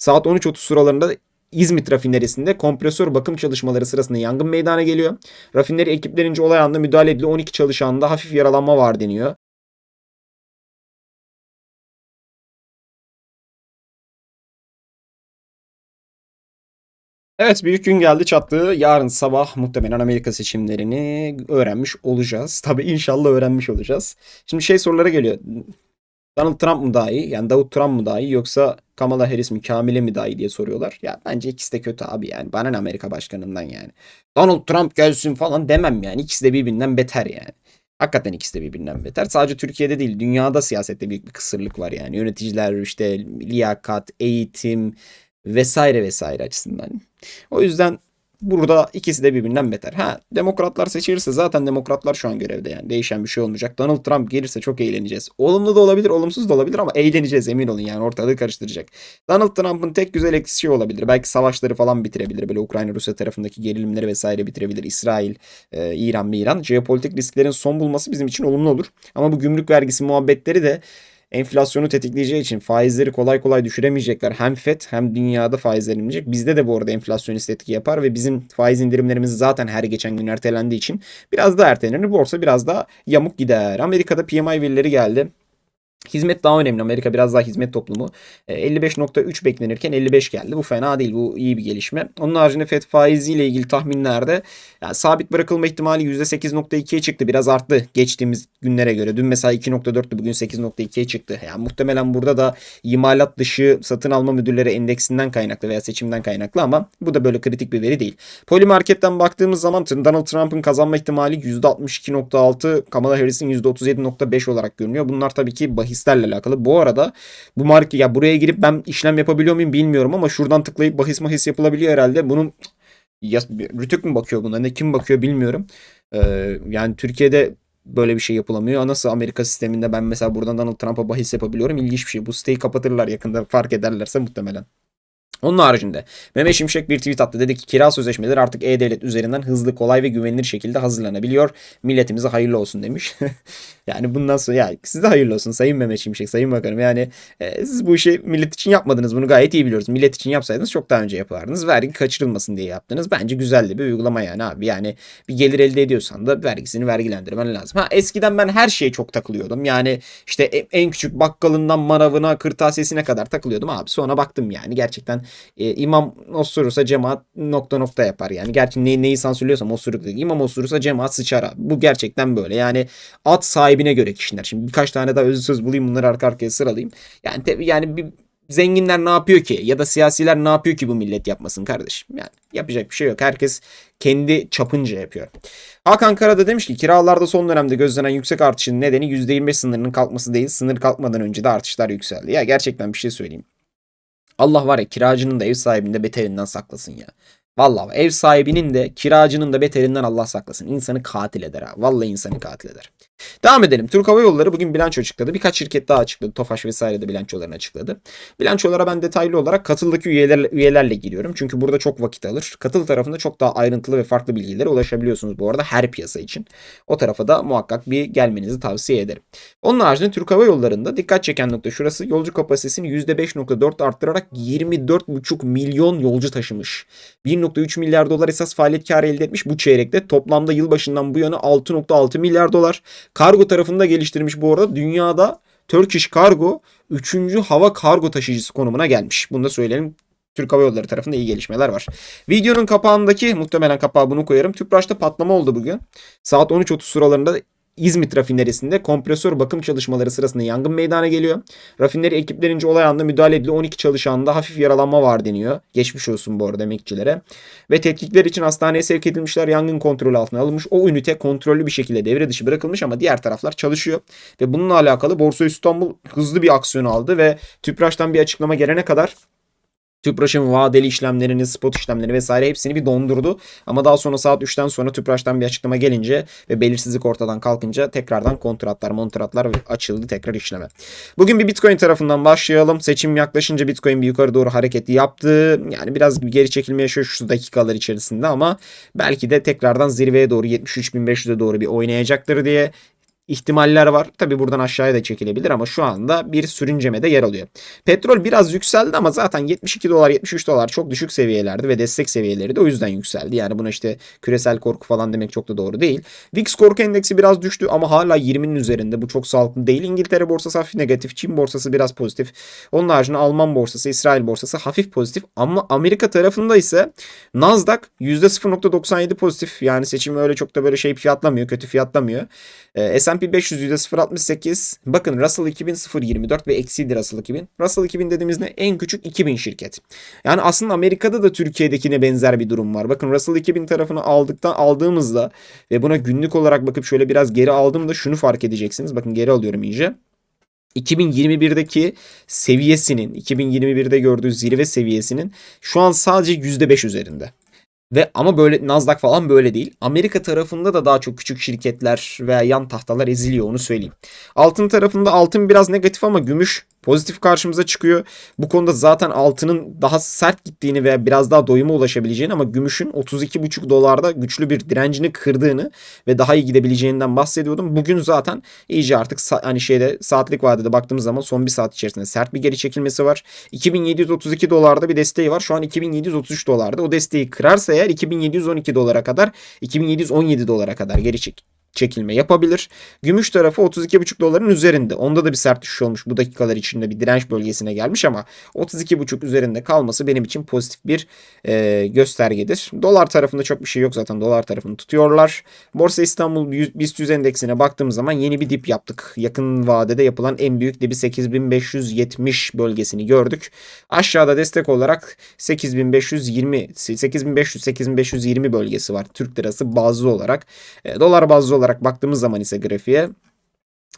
Saat 13.30 sıralarında İzmit rafinerisinde kompresör bakım çalışmaları sırasında yangın meydana geliyor. Rafineri ekiplerince olay anında müdahale ediliyor. 12 çalışanda hafif yaralanma var deniyor. Evet büyük gün geldi çattı. Yarın sabah muhtemelen Amerika seçimlerini öğrenmiş olacağız. Tabii inşallah öğrenmiş olacağız. Şimdi şey sorulara geliyor. Donald Trump mı daha iyi? Yani Davut Trump mı daha iyi yoksa Kamala Harris mi Kamile mi daha iyi diye soruyorlar. Ya bence ikisi de kötü abi yani. Bana ne Amerika başkanından yani. Donald Trump gelsin falan demem yani. İkisi de birbirinden beter yani. Hakikaten ikisi de birbirinden beter. Sadece Türkiye'de değil dünyada siyasette büyük bir kısırlık var yani. Yöneticiler işte liyakat, eğitim vesaire vesaire açısından. O yüzden burada ikisi de birbirinden beter. Ha demokratlar seçilirse zaten demokratlar şu an görevde yani. Değişen bir şey olmayacak. Donald Trump gelirse çok eğleneceğiz. Olumlu da olabilir, olumsuz da olabilir ama eğleneceğiz emin olun yani ortalığı karıştıracak. Donald Trump'ın tek güzel eksisi şey olabilir. Belki savaşları falan bitirebilir. Böyle Ukrayna-Rusya tarafındaki gerilimleri vesaire bitirebilir. İsrail, e, İran, İran. Jeopolitik risklerin son bulması bizim için olumlu olur. Ama bu gümrük vergisi muhabbetleri de enflasyonu tetikleyeceği için faizleri kolay kolay düşüremeyecekler. Hem FED hem dünyada faizler inecek. Bizde de bu arada enflasyonist etki yapar ve bizim faiz indirimlerimiz zaten her geçen gün ertelendiği için biraz daha ertelenir. Borsa biraz daha yamuk gider. Amerika'da PMI verileri geldi. Hizmet daha önemli. Amerika biraz daha hizmet toplumu. 55.3 beklenirken 55 geldi. Bu fena değil. Bu iyi bir gelişme. Onun haricinde FED faiziyle ilgili tahminlerde yani sabit bırakılma ihtimali %8.2'ye çıktı. Biraz arttı geçtiğimiz günlere göre. Dün mesela 2.4'tü bugün 8.2'ye çıktı. Yani muhtemelen burada da imalat dışı satın alma müdürleri endeksinden kaynaklı veya seçimden kaynaklı ama bu da böyle kritik bir veri değil. Polimarket'ten baktığımız zaman Donald Trump'ın kazanma ihtimali %62.6, Kamala Harris'in %37.5 olarak görünüyor. Bunlar tabii ki bahis bahislerle alakalı. Bu arada bu marka ya buraya girip ben işlem yapabiliyor muyum bilmiyorum ama şuradan tıklayıp bahis mahis yapılabiliyor herhalde. Bunun ya, Rütük mü bakıyor buna ne kim bakıyor bilmiyorum. Ee, yani Türkiye'de böyle bir şey yapılamıyor. Nasıl Amerika sisteminde ben mesela buradan Donald Trump'a bahis yapabiliyorum. İlginç bir şey. Bu siteyi kapatırlar yakında fark ederlerse muhtemelen. Onun haricinde Mehmet Şimşek bir tweet attı. Dedi ki kira sözleşmeleri artık e-devlet üzerinden hızlı, kolay ve güvenilir şekilde hazırlanabiliyor. Milletimize hayırlı olsun demiş. yani bundan sonra ya size hayırlı olsun Sayın Mehmet Şimşek, Sayın Bakanım. Yani e, siz bu işi millet için yapmadınız. Bunu gayet iyi biliyoruz. Millet için yapsaydınız çok daha önce yapardınız. Vergi kaçırılmasın diye yaptınız. Bence güzeldi bir uygulama yani abi. Yani bir gelir elde ediyorsan da vergisini vergilendirmen lazım. Ha eskiden ben her şeye çok takılıyordum. Yani işte en küçük bakkalından manavına, kırtasiyesine kadar takılıyordum abi. Sonra baktım yani gerçekten e, imam osurursa cemaat nokta nokta yapar yani. Gerçi ne, neyi sansürlüyorsam osuruk değil. İmam osurursa cemaat sıçar. Bu gerçekten böyle. Yani at sahibine göre kişiler. Şimdi birkaç tane daha özlü söz bulayım bunları arka arkaya sıralayayım. Yani te, yani bir zenginler ne yapıyor ki? Ya da siyasiler ne yapıyor ki bu millet yapmasın kardeşim? Yani yapacak bir şey yok. Herkes kendi çapınca yapıyor. Hakan Karada demiş ki kiralarda son dönemde gözlenen yüksek artışın nedeni %25 sınırının kalkması değil. Sınır kalkmadan önce de artışlar yükseldi. Ya gerçekten bir şey söyleyeyim. Allah var ya kiracının da ev sahibinin de beterinden saklasın ya. Vallahi ev sahibinin de kiracının da beterinden Allah saklasın. İnsanı katil eder ha. Vallahi insanı katil eder. Devam edelim. Türk Hava Yolları bugün bilanço açıkladı. Birkaç şirket daha açıkladı. Tofaş vesaire de bilançolarını açıkladı. Bilançolara ben detaylı olarak katıldaki üyeler, üyelerle giriyorum. Çünkü burada çok vakit alır. Katıl tarafında çok daha ayrıntılı ve farklı bilgilere ulaşabiliyorsunuz bu arada her piyasa için. O tarafa da muhakkak bir gelmenizi tavsiye ederim. Onun haricinde Türk Hava Yolları'nda dikkat çeken nokta şurası. Yolcu kapasitesini %5.4 arttırarak 24.5 milyon yolcu taşımış. 1.3 milyar dolar esas faaliyet karı elde etmiş bu çeyrekte. Toplamda yılbaşından bu yana 6.6 milyar dolar. Kargo tarafında geliştirmiş bu arada. Dünyada Turkish Cargo 3. hava kargo taşıyıcısı konumuna gelmiş. Bunu da söyleyelim. Türk Hava Yolları tarafında iyi gelişmeler var. Videonun kapağındaki muhtemelen kapağı bunu koyarım. Tüpraş'ta patlama oldu bugün. Saat 13.30 sıralarında İzmit rafinerisinde kompresör bakım çalışmaları sırasında yangın meydana geliyor. Rafineri ekiplerince olay anında müdahale ediliyor. 12 çalışanda hafif yaralanma var deniyor. Geçmiş olsun bu arada emekçilere. Ve tetkikler için hastaneye sevk edilmişler. Yangın kontrolü altına alınmış. O ünite kontrollü bir şekilde devre dışı bırakılmış ama diğer taraflar çalışıyor. Ve bununla alakalı Borsa İstanbul hızlı bir aksiyon aldı ve Tüpraş'tan bir açıklama gelene kadar Tüpraş'ın vadeli işlemlerini, spot işlemlerini vesaire hepsini bir dondurdu. Ama daha sonra saat 3'ten sonra Tüpraş'tan bir açıklama gelince ve belirsizlik ortadan kalkınca tekrardan kontratlar, montratlar açıldı tekrar işleme. Bugün bir Bitcoin tarafından başlayalım. Seçim yaklaşınca Bitcoin bir yukarı doğru hareketi yaptı. Yani biraz bir geri çekilme yaşıyor şu dakikalar içerisinde ama belki de tekrardan zirveye doğru 73.500'e doğru bir oynayacaktır diye ihtimaller var. Tabi buradan aşağıya da çekilebilir ama şu anda bir sürüncemede yer alıyor. Petrol biraz yükseldi ama zaten 72 dolar 73 dolar çok düşük seviyelerdi ve destek seviyeleri de o yüzden yükseldi. Yani buna işte küresel korku falan demek çok da doğru değil. VIX korku endeksi biraz düştü ama hala 20'nin üzerinde. Bu çok sağlıklı değil. İngiltere borsası hafif negatif. Çin borsası biraz pozitif. Onun haricinde Alman borsası, İsrail borsası hafif pozitif. Ama Amerika tarafında ise Nasdaq %0.97 pozitif. Yani seçimi öyle çok da böyle şey fiyatlamıyor. Kötü fiyatlamıyor. Ee, S&P 500 %0.68. Bakın Russell 2000 0.24 ve eksidir Russell 2000. Russell 2000 dediğimizde en küçük 2000 şirket. Yani aslında Amerika'da da Türkiye'dekine benzer bir durum var. Bakın Russell 2000 tarafını aldıktan aldığımızda ve buna günlük olarak bakıp şöyle biraz geri aldığımda şunu fark edeceksiniz. Bakın geri alıyorum iyice. 2021'deki seviyesinin 2021'de gördüğü zirve seviyesinin şu an sadece %5 üzerinde. Ve ama böyle Nasdaq falan böyle değil. Amerika tarafında da daha çok küçük şirketler veya yan tahtalar eziliyor onu söyleyeyim. Altın tarafında altın biraz negatif ama gümüş pozitif karşımıza çıkıyor. Bu konuda zaten altının daha sert gittiğini veya biraz daha doyuma ulaşabileceğini ama gümüşün 32,5 dolarda güçlü bir direncini kırdığını ve daha iyi gidebileceğinden bahsediyordum. Bugün zaten iyice artık hani şeyde saatlik vadede baktığımız zaman son bir saat içerisinde sert bir geri çekilmesi var. 2732 dolarda bir desteği var. Şu an 2733 dolarda. O desteği kırarsa eğer 2712 dolara kadar 2717 dolara kadar geri çek çekilme yapabilir. Gümüş tarafı 32,5 doların üzerinde. Onda da bir sert düşüş olmuş. Bu dakikalar içinde bir direnç bölgesine gelmiş ama 32,5 üzerinde kalması benim için pozitif bir e, göstergedir. Dolar tarafında çok bir şey yok zaten. Dolar tarafını tutuyorlar. Borsa İstanbul BIST 100 endeksine baktığımız zaman yeni bir dip yaptık. Yakın vadede yapılan en büyük dibi 8570 bölgesini gördük. Aşağıda destek olarak 8520 8500 8520 bölgesi var. Türk lirası bazlı olarak. E, dolar bazlı olarak baktığımız zaman ise grafiğe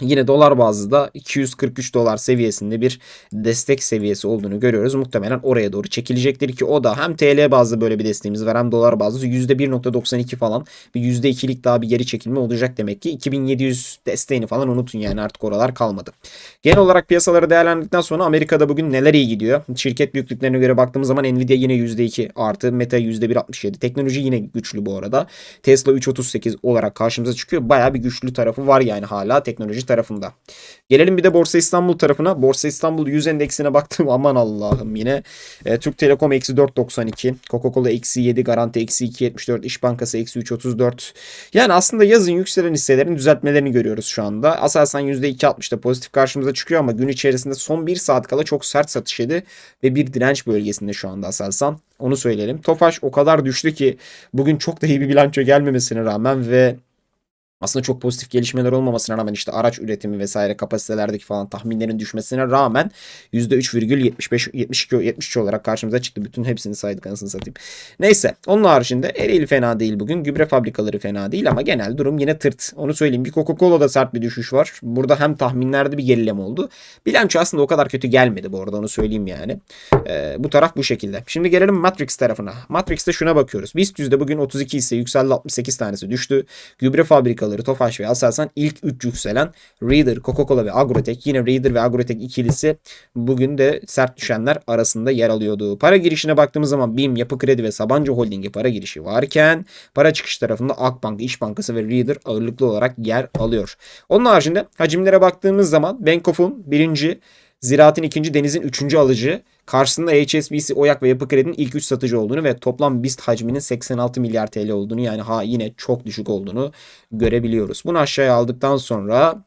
Yine dolar bazlı da 243 dolar seviyesinde bir destek seviyesi olduğunu görüyoruz. Muhtemelen oraya doğru çekilecektir ki o da hem TL bazlı böyle bir desteğimiz var hem dolar bazlı %1.92 falan bir %2'lik daha bir geri çekilme olacak demek ki. 2700 desteğini falan unutun yani artık oralar kalmadı. Genel olarak piyasaları değerlendirdikten sonra Amerika'da bugün neler iyi gidiyor? Şirket büyüklüklerine göre baktığımız zaman Nvidia yine %2 artı, Meta %1.67. Teknoloji yine güçlü bu arada. Tesla 3.38 olarak karşımıza çıkıyor. Baya bir güçlü tarafı var yani hala teknoloji teknoloji tarafında. Gelelim bir de Borsa İstanbul tarafına. Borsa İstanbul 100 endeksine baktım aman Allah'ım yine. E, Türk Telekom eksi 4.92. Coca-Cola eksi 7. Garanti eksi 2.74. İş Bankası eksi 3.34. Yani aslında yazın yükselen hisselerin düzeltmelerini görüyoruz şu anda. Aselsan %2.60'da pozitif karşımıza çıkıyor ama gün içerisinde son 1 saat kala çok sert satış yedi. Ve bir direnç bölgesinde şu anda Aselsan. Onu söyleyelim. Tofaş o kadar düştü ki bugün çok da iyi bir bilanço gelmemesine rağmen ve aslında çok pozitif gelişmeler olmamasına rağmen işte araç üretimi vesaire kapasitelerdeki falan tahminlerin düşmesine rağmen %3,75 72 73 olarak karşımıza çıktı. Bütün hepsini saydık anasını satayım. Neyse onun haricinde Ereğli fena değil bugün. Gübre fabrikaları fena değil ama genel durum yine tırt. Onu söyleyeyim. Bir Coca-Cola'da sert bir düşüş var. Burada hem tahminlerde bir gerileme oldu. Bilanço aslında o kadar kötü gelmedi bu arada onu söyleyeyim yani. Ee, bu taraf bu şekilde. Şimdi gelelim Matrix tarafına. Matrix'te şuna bakıyoruz. BIST yüzde bugün 32 ise yükseldi 68 tanesi düştü. Gübre fabrikaları markaları Tofaş ve Aselsan ilk 3 yükselen Reader, Coca-Cola ve Agrotek. Yine Reader ve Agrotek ikilisi bugün de sert düşenler arasında yer alıyordu. Para girişine baktığımız zaman BİM, Yapı Kredi ve Sabancı Holding'e para girişi varken para çıkış tarafında Akbank, İş Bankası ve Reader ağırlıklı olarak yer alıyor. Onun haricinde hacimlere baktığımız zaman Bankof'un birinci Ziraat'in ikinci, Deniz'in üçüncü alıcı. Karşısında HSBC, Oyak ve Yapı Kredi'nin ilk 3 satıcı olduğunu ve toplam BIST hacminin 86 milyar TL olduğunu yani ha yine çok düşük olduğunu görebiliyoruz. Bunu aşağıya aldıktan sonra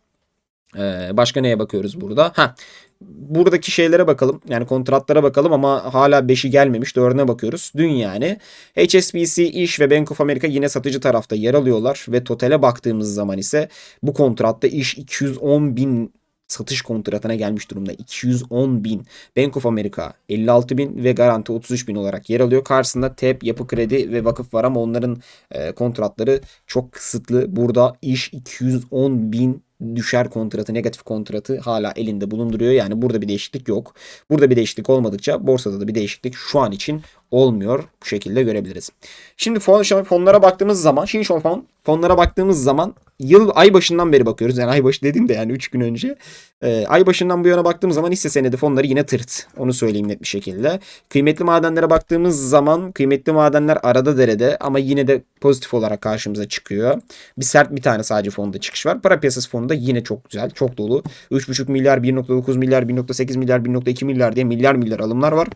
e, başka neye bakıyoruz burada? Ha buradaki şeylere bakalım. Yani kontratlara bakalım ama hala 5'i gelmemiş. 4'üne bakıyoruz. Dün yani HSBC, İş ve Bank of America yine satıcı tarafta yer alıyorlar ve totale baktığımız zaman ise bu kontratta İş 210 bin satış kontratına gelmiş durumda. 210 bin. Bank of America 56 bin ve Garanti 33 bin olarak yer alıyor. Karşısında TEP, Yapı Kredi ve Vakıf var ama onların e, kontratları çok kısıtlı. Burada iş 210 bin düşer kontratı, negatif kontratı hala elinde bulunduruyor. Yani burada bir değişiklik yok. Burada bir değişiklik olmadıkça borsada da bir değişiklik şu an için olmuyor. Bu şekilde görebiliriz. Şimdi fon, fonlara baktığımız zaman, şimdi şu fon, fonlara baktığımız zaman yıl ay başından beri bakıyoruz. Yani ay başı dediğim de yani 3 gün önce. Ee, ay başından bu yana baktığımız zaman hisse senedi fonları yine tırt. Onu söyleyeyim net bir şekilde. Kıymetli madenlere baktığımız zaman kıymetli madenler arada derede ama yine de pozitif olarak karşımıza çıkıyor. Bir sert bir tane sadece fonda çıkış var. Para piyasası fonunda yine çok güzel, çok dolu. 3,5 milyar, 1.9 milyar, 1.8 milyar, 1.2 milyar diye milyar milyar alımlar var.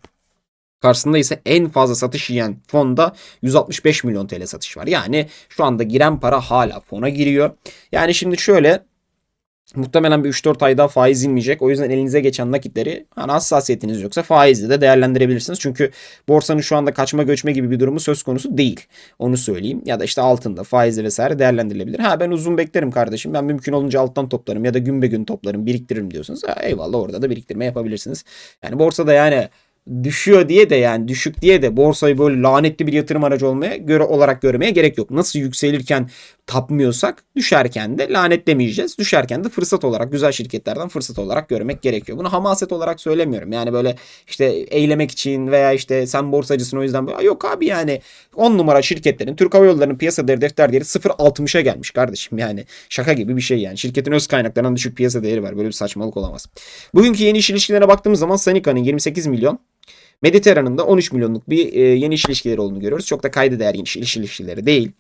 Karşısında ise en fazla satış yiyen fonda 165 milyon TL satış var. Yani şu anda giren para hala fona giriyor. Yani şimdi şöyle muhtemelen bir 3-4 ay daha faiz inmeyecek. O yüzden elinize geçen nakitleri hani hassasiyetiniz yoksa faizle de değerlendirebilirsiniz. Çünkü borsanın şu anda kaçma göçme gibi bir durumu söz konusu değil. Onu söyleyeyim. Ya da işte altında faizle vesaire değerlendirilebilir. Ha ben uzun beklerim kardeşim. Ben mümkün olunca alttan toplarım ya da gün be gün toplarım biriktiririm diyorsunuz. Ha, eyvallah orada da biriktirme yapabilirsiniz. Yani borsada yani düşüyor diye de yani düşük diye de borsayı böyle lanetli bir yatırım aracı olmaya göre olarak görmeye gerek yok. Nasıl yükselirken tapmıyorsak düşerken de lanetlemeyeceğiz. Düşerken de fırsat olarak güzel şirketlerden fırsat olarak görmek gerekiyor. Bunu hamaset olarak söylemiyorum. Yani böyle işte eylemek için veya işte sen borsacısın o yüzden böyle yok abi yani 10 numara şirketlerin Türk Hava Yolları'nın piyasa değeri defter değeri 0.60'a gelmiş kardeşim. Yani şaka gibi bir şey yani. Şirketin öz kaynaklarından düşük piyasa değeri var. Böyle bir saçmalık olamaz. Bugünkü yeni iş ilişkilerine baktığımız zaman Sanika'nın 28 milyon Mediterranean'ın da 13 milyonluk bir e, yeni iş ilişkileri olduğunu görüyoruz. Çok da kayda değer yeni iş ilişkileri değil.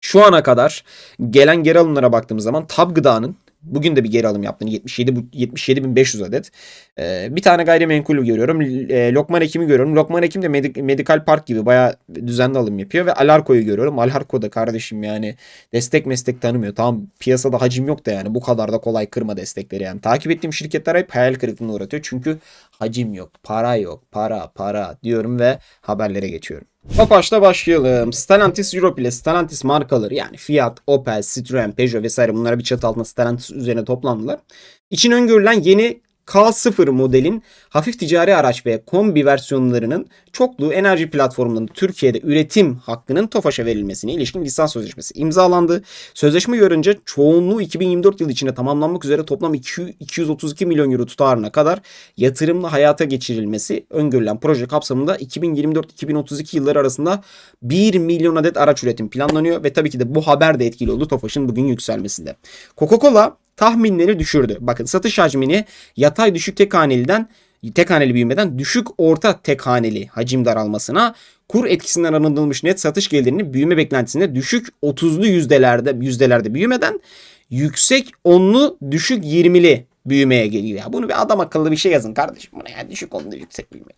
Şu ana kadar gelen geri alımlara baktığımız zaman Tab Gıda'nın bugün de bir geri alım yaptığını 77 77.500 adet. Ee, bir tane gayrimenkul görüyorum. E, Lokman Ekim'i görüyorum. Lokman Ekim de Medik Medikal Park gibi bayağı düzenli alım yapıyor ve Alarko'yu görüyorum. Alarko da kardeşim yani destek meslek tanımıyor. Tamam piyasada hacim yok da yani bu kadar da kolay kırma destekleri yani. Takip ettiğim şirketler hep hayal kırıklığına uğratıyor. Çünkü hacim yok, para yok, para, para diyorum ve haberlere geçiyorum. Topaş'ta başlayalım. Stellantis Europe ile Stellantis markaları yani Fiat, Opel, Citroen, Peugeot vesaire bunlara bir çatı altında Stellantis üzerine toplandılar. İçin öngörülen yeni K0 modelin hafif ticari araç ve kombi versiyonlarının çoklu enerji platformlarında Türkiye'de üretim hakkının TOFAŞ'a verilmesine ilişkin lisans sözleşmesi imzalandı. Sözleşme görünce çoğunluğu 2024 yılı içinde tamamlanmak üzere toplam 232 milyon euro tutarına kadar yatırımla hayata geçirilmesi öngörülen proje kapsamında 2024-2032 yılları arasında 1 milyon adet araç üretim planlanıyor ve tabii ki de bu haber de etkili oldu TOFAŞ'ın bugün yükselmesinde. Coca-Cola tahminleri düşürdü. Bakın satış hacmini yatay düşük tek haneliden tek haneli büyümeden düşük orta tek haneli hacim daralmasına kur etkisinden arındırılmış net satış gelirinin büyüme beklentisinde düşük 30'lu yüzdelerde yüzdelerde büyümeden yüksek 10'lu düşük 20'li büyümeye geliyor. Ya bunu bir adam akıllı bir şey yazın kardeşim. Buna yani düşük 10'lu yüksek büyümeli.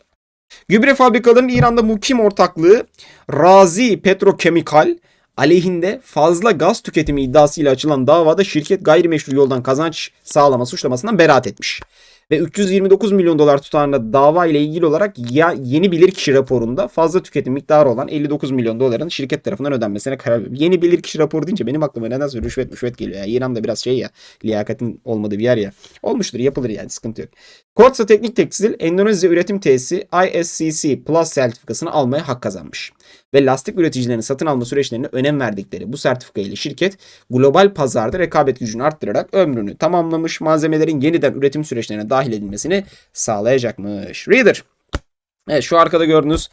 Gübre fabrikalarının İran'da mukim ortaklığı Razi Petrokemikal aleyhinde fazla gaz tüketimi iddiasıyla açılan davada şirket gayrimeşru yoldan kazanç sağlama suçlamasından beraat etmiş. Ve 329 milyon dolar tutarında dava ile ilgili olarak ya yeni bilirkişi raporunda fazla tüketim miktarı olan 59 milyon doların şirket tarafından ödenmesine karar vermiş. Yeni bilirkişi raporu deyince benim aklıma nedense rüşvet rüşvet geliyor. Yani İran'da biraz şey ya liyakatin olmadığı bir yer ya. Olmuştur yapılır yani sıkıntı yok. Kotsa Teknik Tekstil Endonezya Üretim Tesisi ISCC Plus sertifikasını almaya hak kazanmış. Ve lastik üreticilerinin satın alma süreçlerine önem verdikleri bu sertifika ile şirket global pazarda rekabet gücünü arttırarak ömrünü tamamlamış malzemelerin yeniden üretim süreçlerine dahil edilmesini sağlayacakmış. Reader. Evet şu arkada gördüğünüz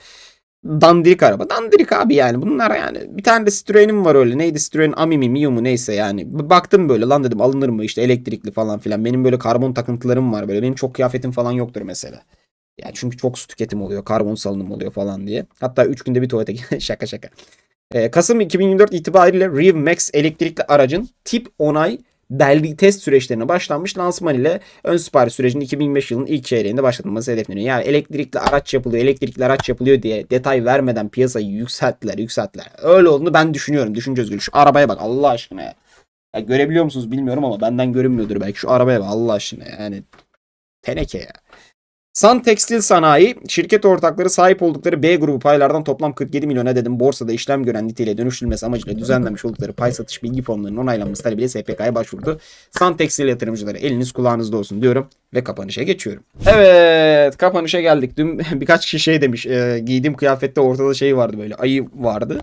dandirik araba. Dandirik abi yani. Bunlar yani. Bir tane de Citroen'im var öyle. Neydi Citroen Ami mi Mio mu neyse yani. Baktım böyle lan dedim alınır mı işte elektrikli falan filan. Benim böyle karbon takıntılarım var böyle. Benim çok kıyafetim falan yoktur mesela. Yani çünkü çok su tüketim oluyor. Karbon salınım oluyor falan diye. Hatta 3 günde bir tuvalete şaka şaka. Ee, Kasım 2024 itibariyle Rev Max elektrikli aracın tip onay belge test süreçlerine başlanmış lansman ile ön sipariş sürecinin 2025 yılının ilk çeyreğinde başlatılması hedefleniyor. Yani elektrikli araç yapılıyor, elektrikli araç yapılıyor diye detay vermeden piyasayı yükselttiler, yükselttiler. Öyle olduğunu ben düşünüyorum. Düşünce özgürlüğü. Şu arabaya bak Allah aşkına ya. ya. Görebiliyor musunuz bilmiyorum ama benden görünmüyordur belki. Şu arabaya bak Allah aşkına yani. Teneke ya. San Tekstil Sanayi şirket ortakları sahip oldukları B grubu paylardan toplam 47 milyon adetin borsada işlem gören niteliğe dönüştürülmesi amacıyla düzenlenmiş oldukları pay satış bilgi formlarının onaylanması talebiyle SPK'ya başvurdu. San Tekstil yatırımcıları eliniz kulağınızda olsun diyorum ve kapanışa geçiyorum. Evet kapanışa geldik. Dün birkaç kişi şey demiş e, giydiğim kıyafette ortada şey vardı böyle ayı vardı.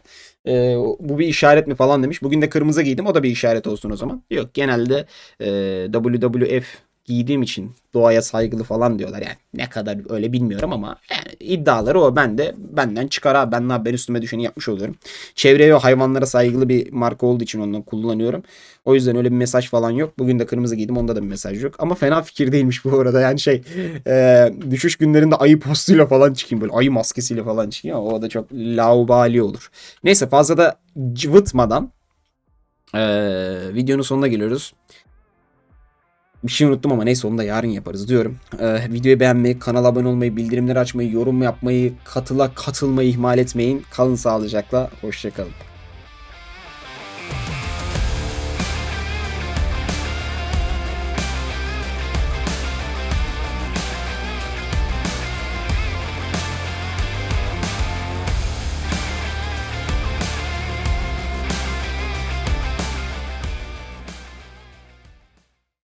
E, bu bir işaret mi falan demiş. Bugün de kırmızı giydim o da bir işaret olsun o zaman. Yok genelde e, WWF giydiğim için doğaya saygılı falan diyorlar. Yani ne kadar öyle bilmiyorum ama yani iddiaları o. Ben de benden çıkar abi. Ben ne ben üstüme düşeni yapmış oluyorum. Çevreye ve hayvanlara saygılı bir marka olduğu için ondan kullanıyorum. O yüzden öyle bir mesaj falan yok. Bugün de kırmızı giydim. Onda da bir mesaj yok. Ama fena fikir değilmiş bu arada. Yani şey e, düşüş günlerinde ayı postuyla falan çıkayım. Böyle ayı maskesiyle falan çıkayım. O da çok laubali olur. Neyse fazla da cıvıtmadan e, videonun sonuna geliyoruz. Bir şey unuttum ama neyse onu da yarın yaparız diyorum. Ee, videoyu beğenmeyi, kanala abone olmayı, bildirimleri açmayı, yorum yapmayı, katıla katılmayı ihmal etmeyin. Kalın sağlıcakla. Hoşçakalın.